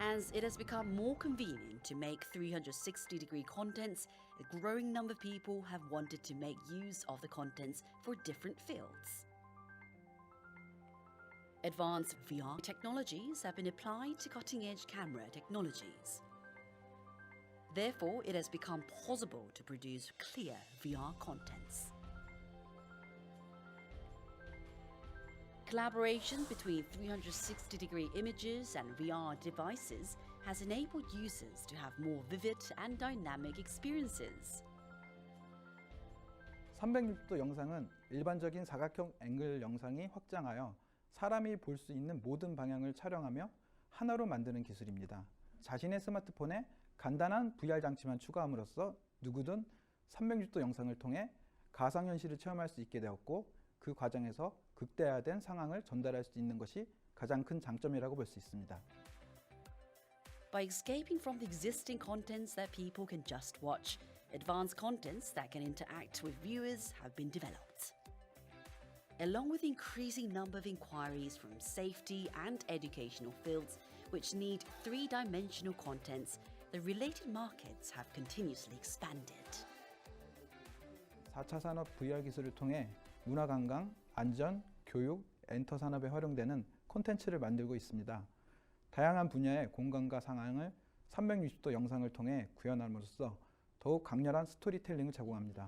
As it has become more convenient to make 360 degree contents, a growing number of people have wanted to make use of the contents for different fields. Advanced VR technologies have been applied to cutting edge camera technologies. Therefore, it has become possible to produce clear VR contents. Collaboration between 360 degree images and VR devices has enabled users to have more vivid and dynamic experiences. 360도 영상은 일반적인 사각형 앵글 영상이 확장하여 사람이 볼 수 있는 모든 방향을 촬영하며 하나로 만드는 기술입니다. 자신의 스마트폰에 간단한 VR 장치만 추가함으로써 누구든 360도 영상을 통해 가상현실을 체험할 수 있게 되었고 그 과정에서 극대화된 상황을 전달할 수 있는 것이 가장 큰 장점이라고 볼 수 있습니다. By escaping from the existing contents that people can just watch, advanced contents that can interact with viewers have been developed. Along with increasing number of inquiries from safety and educational fields which need three dimensional contents, the related markets have continuously expanded. 4차 산업 VR 기술을 통해 문화관광, 안전, 교육, 엔터 산업에 활용되는 콘텐츠를 만들고 있습니다. 다양한 분야의 공간과 상황을 360도 영상을 통해 구현함으로써 더욱 강렬한 스토리텔링을 제공합니다.